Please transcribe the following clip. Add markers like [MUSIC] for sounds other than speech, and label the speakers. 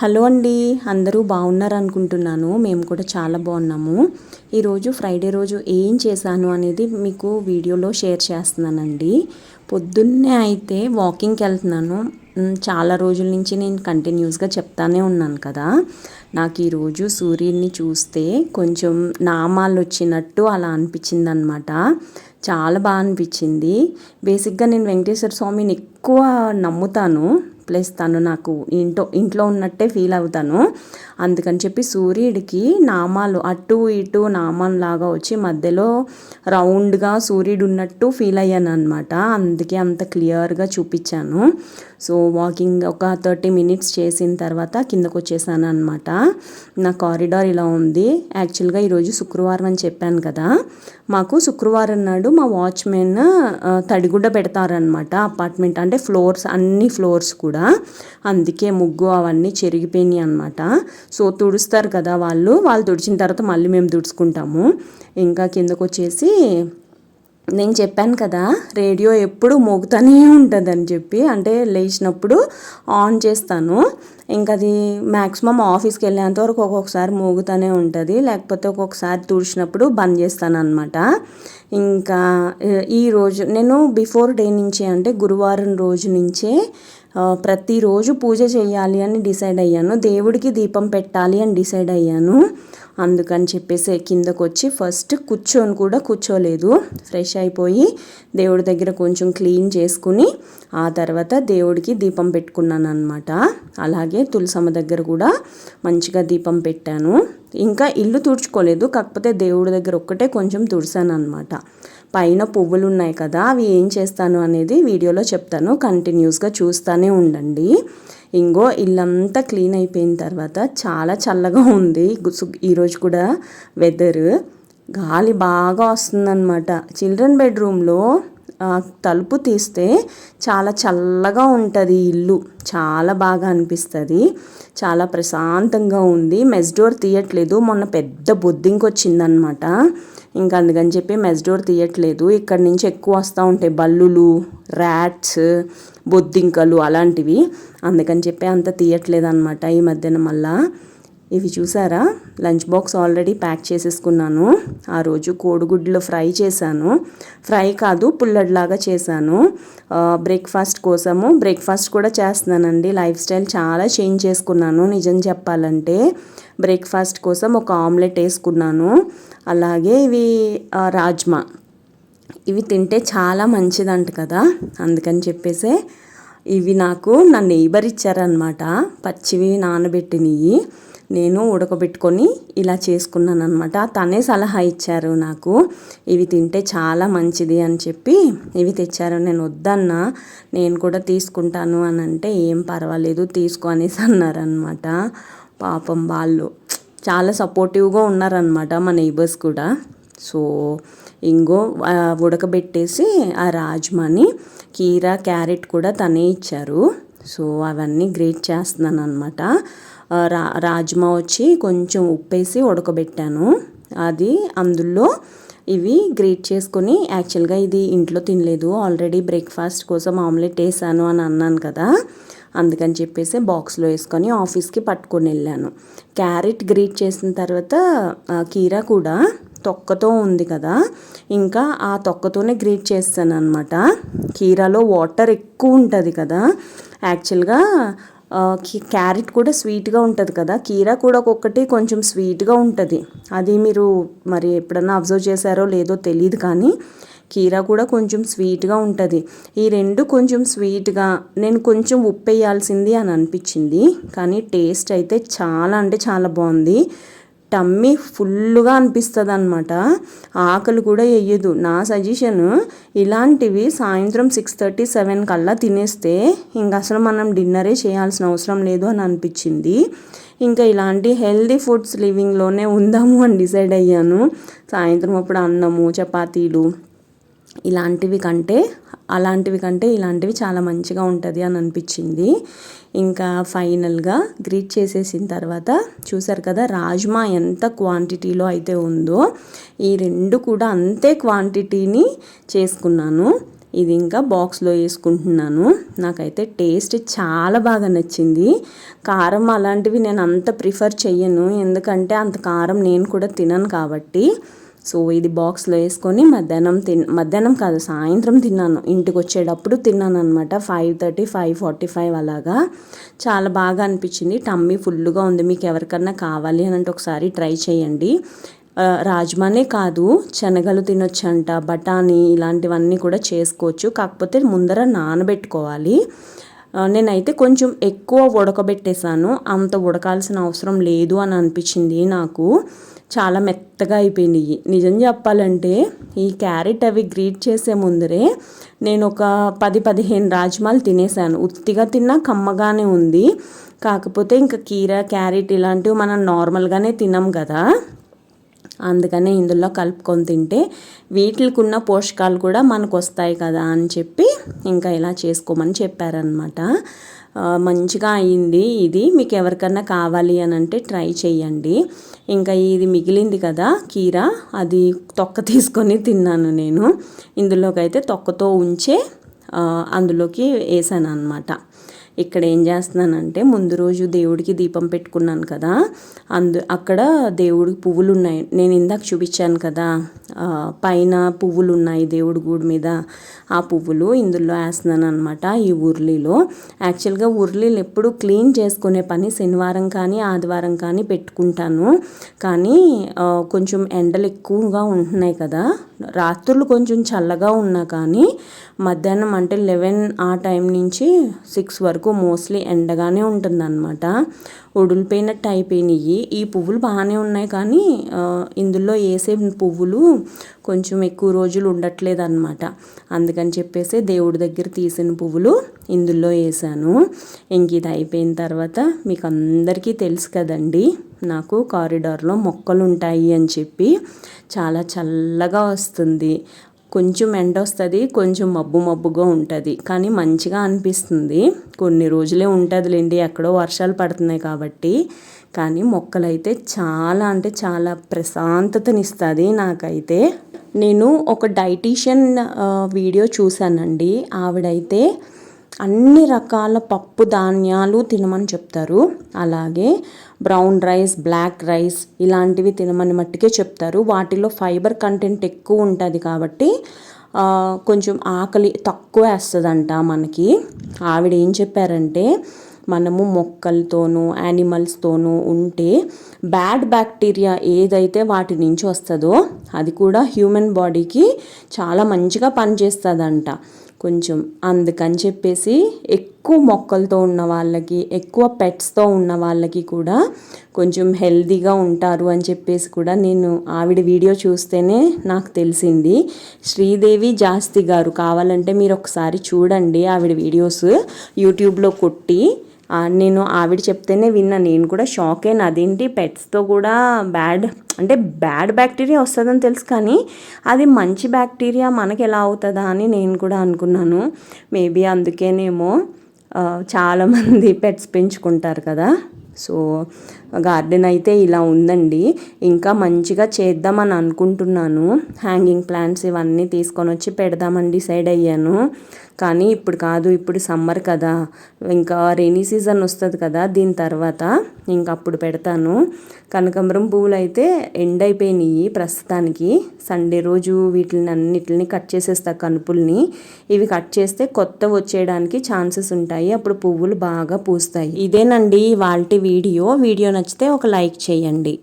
Speaker 1: Hello అండి అందరూ బాగున్నారు అనుకుంటున్నాను. మేము కూడా చాలా బాగున్నాము. ఈరోజు ఫ్రైడే రోజు ఏం చేశాను అనేది మీకు వీడియోలో షేర్ చేస్తున్నానండి. పొద్దున్నే అయితే వాకింగ్కి వెళ్తున్నాను. చాలా రోజుల నుంచి నేను కంటిన్యూస్గా చెప్తానే ఉన్నాను కదా. నాకు ఈరోజు సూర్యుడిని చూస్తే కొంచెం నామాలు వచ్చినట్టు అలా అనిపించింది అనమాట చాలా బాగా అనిపించింది. బేసిక్గా నేను వెంకటేశ్వర స్వామిని ఎక్కువ నమ్ముతాను. ప్లస్ తను నాకు ఇంట్లో ఇంట్లో ఉన్నట్టే ఫీల్ అవుతాను. అందుకని చెప్పి సూర్యుడికి నామాలు అటు ఇటు నామాలాగా వచ్చి మధ్యలో రౌండ్గా సూర్యుడు ఉన్నట్టు ఫీల్ అయ్యాను అనమాట అందుకే అంత క్లియర్గా చూపించాను. సో వాకింగ్ ఒక థర్టీ మినిట్స్ చేసిన తర్వాత కిందకు వచ్చేసాను అనమాట నా కారిడార్ ఇలా ఉంది. యాక్చువల్గా ఈరోజు శుక్రవారం అని చెప్పాను కదా. మాకు శుక్రవారం నాడు మా వాచ్మెన్ తడిగుడ్డ పెడతారనమాట అపార్ట్మెంట్ అంటే ఫ్లోర్స్ అన్ని ఫ్లోర్స్ కూడా. అందుకే ముగ్గు అవన్నీ చెరిగిపోయినాయి అనమాట సో తుడుస్తారు కదా వాళ్ళు. వాళ్ళు తుడిచిన తర్వాత మళ్ళీ మేము తుడుచుకుంటాము. ఇంకా కిందకు వచ్చేసి నేను చెప్పాను కదా రేడియో ఎప్పుడు మోగుతూనే ఉంటుందని చెప్పి. అంటే లేచినప్పుడు ఆన్ చేస్తాను. ఇంకా అది మ్యాక్సిమం ఆఫీస్కి వెళ్ళేంత వరకు ఒక్కొక్కసారి మోగుతూనే ఉంటుంది. లేకపోతే ఒక్కొక్కసారి తుడిచినప్పుడు బంద్ చేస్తాను అనమాట ఇంకా ఈరోజు ఈ రోజు నేను బిఫోర్ డే నుంచి అంటే గురువారం రోజు నుంచే ప్రతిరోజు పూజ చేయాలి అని డిసైడ్ అయ్యాను. దేవుడికి దీపం పెట్టాలి అని డిసైడ్ అయ్యాను. అందుకని చెప్పేసి కిందకు వచ్చి ఫస్ట్ కూర్చొని కూడా కూర్చోలేదు. ఫ్రెష్ అయిపోయి దేవుడి దగ్గర కొంచెం క్లీన్ చేసుకుని ఆ తర్వాత దేవుడికి దీపం పెట్టుకున్నాను అనమాట అలాగే తులసమ్మ దగ్గర కూడా మంచిగా దీపం పెట్టాను. ఇంకా ఇల్లు తుడుచుకోలేదు కాకపోతే దేవుడి దగ్గర ఒక్కటే కొంచెం తుడిసాను అనమాట పైన పువ్వులు ఉన్నాయి కదా అవి ఏం చేస్తాను అనేది వీడియోలో చెప్తాను. కంటిన్యూస్గా చూస్తూనే ఉండండి. ఇంగో ఇల్లంతా క్లీన్ అయిపోయిన తర్వాత చాలా చల్లగా ఉంది. ఈరోజు కూడా వెదర్. గాలి బాగా వస్తుందన్నమాట. చిల్డ్రన్ బెడ్రూమ్లో తలుపు తీస్తే చాలా చల్లగా ఉంటుంది ఇల్లు. చాలా బాగా అనిపిస్తుంది. చాలా ప్రశాంతంగా ఉంది. మెస్డోర్ తీయట్లేదు. మొన్న పెద్ద బొద్దింకి వచ్చిందనమాట ఇంకా అందుకని చెప్పి మెస్ డోర్ తీయట్లేదు. ఇక్కడ నుంచి ఎక్కువ వస్తూ ఉంటాయి బల్లులు ర్యాట్స్ బొద్దింకలు అలాంటివి. అందుకని చెప్పి అంత తీయట్లేదు అనమాట ఈ మధ్యన మళ్ళీ. ఇవి చూసారా? లంచ్ బాక్స్ ఆల్రెడీ ప్యాక్ చేసేసుకున్నాను. ఆ రోజు కోడిగుడ్లు ఫ్రై చేశాను. ఫ్రై కాదు పుల్లడిలాగా చేశాను. బ్రేక్ఫాస్ట్ కోసము బ్రేక్ఫాస్ట్ కూడా చేస్తున్నానండి. లైఫ్ స్టైల్ చాలా చేంజ్ చేసుకున్నాను నిజం చెప్పాలంటే. బ్రేక్ఫాస్ట్ కోసం ఒక ఆమ్లెట్ వేసుకున్నాను. అలాగే ఇవి రాజ్మా. ఇవి తింటే చాలా మంచిదంట కదా? అందుకని చెప్పేసే ఇవి నాకు నా నెయిబర్ ఇచ్చారనమాట పచ్చివి నానబెట్టినవి నేను ఉడకబెట్టుకొని ఇలా చేసుకున్నాను అనమాట తనే సలహా ఇచ్చారు నాకు ఇవి తింటే చాలా మంచిది అని చెప్పి ఇవి తెచ్చారు నేను వద్దన్నా నేను కూడా తీసుకుంటాను అని అంటే ఏం పర్వాలేదు తీసుకో అనేసి అన్నారనమాట పాపం వాళ్ళు చాలా సపోర్టివ్గా ఉన్నారనమాట మా నైబర్స్ కూడా. సో ఇంగో ఉడకబెట్టేసి ఆ రాజ్మాని కీరా క్యారెట్ కూడా తనే ఇచ్చారు. సో అవన్నీ గ్రేట్ చేస్తున్నాను అనమాట రా రాజ్మా వచ్చి కొంచెం ఉప్పేసి ఉడకబెట్టాను. అది అందులో ఇవి గ్రేట్ చేసుకొని యాక్చువల్గా ఇది ఇంట్లో తినలేదు. ఆల్రెడీ బ్రేక్ఫాస్ట్ కోసం ఆమ్లెట్ వేసాను అని అన్నాను కదా. అందుకని చెప్పేసి బాక్స్లో వేసుకొని ఆఫీస్కి పట్టుకొని వెళ్ళాను. క్యారెట్ గ్రేట్ చేసిన తర్వాత ఆ, కీరా కూడా తొక్కతో ఉంది కదా. ఇంకా ఆ తొక్కతోనే గ్రేట్ చేస్తాను అనమాట కీరాలో వాటర్ ఎక్కువ ఉంటుంది కదా. యాక్చువల్గా క్యారెట్ కూడా స్వీట్గా ఉంటుంది కదా కీరా కూడా ఒక్కొక్కటి కొంచెం స్వీట్గా ఉంటుంది. అది మీరు మరి ఎప్పుడన్నా అబ్జర్వ్ చేశారో లేదో తెలియదు కానీ కీరా కూడా కొంచెం స్వీట్గా ఉంటుంది. ఈ రెండు కొంచెం స్వీట్గా నేను కొంచెం ఉప్పు వేయాల్సింది అని అనిపించింది కానీ టేస్ట్ అయితే చాలా అంటే చాలా బాగుంది. టమ్మీ ఫుల్గా అనిపిస్తుంది అనమాట ఆకలి కూడా వేయదు నా సజెషన్ ఇలాంటివి సాయంత్రం సిక్స్ థర్టీ సెవెన్ కల్లా తినేస్తే ఇంక అసలు మనం డిన్నరే చేయాల్సిన అవసరం లేదు అని అనిపించింది. ఇంకా ఇలాంటి హెల్దీ ఫుడ్స్ లివింగ్లోనే ఉందాము అని డిసైడ్ అయ్యాను. సాయంత్రం అప్పుడు అన్నము చపాతీలు ఇలాంటివి కంటే అలాంటివి కంటే ఇలాంటివి చాలా మంచిగా ఉంటుంది అని అనిపించింది. ఇంకా ఫైనల్గా గ్రీట్ చేసేసిన తర్వాత చూసారు కదా రాజ్మా ఎంత క్వాంటిటీలో అయితే ఉందో ఈ రెండు కూడా అంతే క్వాంటిటీని చేసుకున్నాను. ఇది ఇంకా బాక్స్లో వేసుకుంటున్నాను. నాకైతే టేస్ట్ చాలా బాగా నచ్చింది. కారం అలాంటివి నేను అంత ప్రిఫర్ చెయ్యను ఎందుకంటే అంత కారం నేను కూడా తినను కాబట్టి. సో ఇది బాక్స్లో వేసుకొని మధ్యాహ్నం తిన్ మధ్యాహ్నం కాదు సాయంత్రం తిన్నాను. ఇంటికి వచ్చేటప్పుడు తిన్నాను అనమాట five thirty five forty five అలాగా. చాలా బాగా అనిపించింది. టమ్మీ ఫుల్గా ఉంది. మీకు ఎవరికన్నా కావాలి అని అంటే ఒకసారి ట్రై చేయండి. రాజ్మానే కాదు శనగలు తినొచ్చంట బఠానీ ఇలాంటివన్నీ కూడా చేసుకోవచ్చు. కాకపోతే ముందర నానబెట్టుకోవాలి. నేనైతే కొంచెం ఎక్కువ ఉడకబెట్టేశాను. అంత ఉడకాల్సిన అవసరం లేదు అని అనిపించింది నాకు. చాలా మెత్తగా అయిపోయినాయి. నిజం చెప్పాలంటే ఈ క్యారెట్ అవి గ్రీట్ చేసే ముందరే నేను ఒక పది పదిహేను రాజ్మాలు తినేసాను. ఉత్తిగా తిన్నా కమ్మగానే ఉంది. కాకపోతే ఇంకా కీర క్యారెట్ ఇలాంటివి మనం నార్మల్గానే తినాం కదా. అందుకనే ఇందులో కలుపుకొని తింటే వీటికి ఉన్న పోషకాలు కూడా మనకు వస్తాయి కదా అని చెప్పి ఇంకా ఇలా చేసుకోమని చెప్పారనమాట మంచిగా అయింది ఇది. మీకు ఎవరికన్నా కావాలి అని అంటే ట్రై చేయండి ఇంకా ఇది మిగిలింది కదా కీర అది తొక్క [LAUGHS] తీసుకొని తిన్నాను నేను. ఇందులోకి అయితే తొక్కతో ఉంచే అందులోకి వేసాను అనమాట ఇక్కడ ఏం చేస్తున్నానంటే ముందు రోజు దేవుడికి దీపం పెట్టుకున్నాను కదా. అందు అక్కడ దేవుడికి పువ్వులు ఉన్నాయి నేను ఇందాక చూపించాను కదా పైన పువ్వులు ఉన్నాయి దేవుడి గూడి మీద. ఆ పువ్వులు ఇందులో వేస్తున్నాను అనమాట ఈ ఉర్లీలో. యాక్చువల్గా ఉర్లీలు ఎప్పుడు క్లీన్ చేసుకునే పని శనివారం కానీ ఆదివారం కానీ పెట్టుకుంటాను. కానీ కొంచెం ఎండలు ఎక్కువగా ఉంటున్నాయి కదా. రాత్రులు కొంచెం చల్లగా ఉన్నా కానీ మధ్యాహ్నం అంటే లెవెన్ ఆ టైం నుంచి సిక్స్ వరకు మోస్ట్లీ ఎండగానే ఉంటుందన్నమాట. ఉడిలిపోయినట్టు అయిపోయినాయి ఈ పువ్వులు బాగానే ఉన్నాయి కానీ ఇందులో వేసే పువ్వులు కొంచెం ఎక్కువ రోజులు ఉండట్లేదు అనమాట అందుకని చెప్పేసి దేవుడి దగ్గర తీసిన పువ్వులు ఇందులో వేసాను ఇంక ఇది అయిపోయిన తర్వాత మీకు అందరికీ తెలుసు కదండి నాకు కారిడార్లో మొక్కలు ఉంటాయి అని చెప్పి చాలా చల్లగా వస్తుంది. కొంచెం ఎండ వస్తుంది కొంచెం మబ్బు మబ్బుగా ఉంటుంది. కానీ మంచిగా అనిపిస్తుంది. కొన్ని రోజులే ఉంటుందిలేండి ఎక్కడో వర్షాలు పడుతున్నాయి కాబట్టి. కానీ మొక్కలైతే చాలా అంటే చాలా ప్రశాంతతనిస్తుంది నాకైతే. నేను ఒక డైటీషియన్ వీడియో చూశానండి. ఆవిడైతే అన్ని రకాల పప్పు ధాన్యాలు తినమని చెప్తారు. అలాగే బ్రౌన్ రైస్ బ్లాక్ రైస్ ఇలాంటివి తినమని మట్టుకే చెప్తారు. వాటిలో ఫైబర్ కంటెంట్ ఎక్కువ ఉంటుంది కాబట్టి కొంచెం ఆకలి తక్కువ వేస్తుందంట మనకి. ఆవిడ ఏం చెప్పారంటే మనము మొక్కలతోనూ యానిమల్స్తోనూ ఉంటే బ్యాడ్ బ్యాక్టీరియా ఏదైతే వాటి నుంచి వస్తుందో అది కూడా హ్యూమన్ బాడీకి చాలా మంచిగా పనిచేస్తుందంట. కొంచెం. అందుకని చెప్పేసి ఎక్కువ మొక్కలతో ఉన్న వాళ్ళకి ఎక్కువ పెట్స్తో ఉన్న వాళ్ళకి కూడా కొంచెం హెల్దీగా ఉంటారు అని చెప్పేసి కూడా నేను ఆవిడ వీడియో చూస్తేనే నాకు తెలిసింది. శ్రీదేవి జాస్తి గారు కావాలంటే మీరు ఒకసారి చూడండి ఆవిడ వీడియోస్. యూట్యూబ్లో కొట్టి నేను ఆవిడ చెప్తేనే విన్నా. నేను కూడా షాక్ అయినా అదేంటి పెట్స్తో కూడా బ్యాడ్ అంటే బ్యాడ్ బ్యాక్టీరియా వస్తుందని తెలుసు కానీ అది మంచి బ్యాక్టీరియా మనకి ఎలా అవుతుందా అని నేను కూడా అనుకున్నాను. మేబీ అందుకేనేమో చాలామంది పెట్స్ పెంచుకుంటారు కదా. సో గార్డెన్ అయితే ఇలా ఉందండి. ఇంకా మంచిగా చేద్దామని అనుకుంటున్నాను. హ్యాంగింగ్ ప్లాంట్స్ ఇవన్నీ తీసుకొని వచ్చి పెడదామని డిసైడ్ అయ్యాను. కానీ ఇప్పుడు కాదు ఇప్పుడు సమ్మర్ కదా. ఇంకా రెయినీ సీజన్ వస్తుంది కదా దీని తర్వాత. ఇంకా అప్పుడు పెడతాను. కనకాంబరం పువ్వులు అయితే ఎండ్ అయిపోయినాయి ప్రస్తుతానికి. సండే రోజు వీటిని అన్నిటిని కట్ చేసేస్తా కనుపుల్ని. ఇవి కట్ చేస్తే కొత్త వచ్చేయడానికి ఛాన్సెస్ ఉంటాయి. అప్పుడు పువ్వులు బాగా పూస్తాయి. ఇదేనండి వాళ్ళ వీడియో. వీడియో నచ్చితే ఒక లైక్ చేయండి.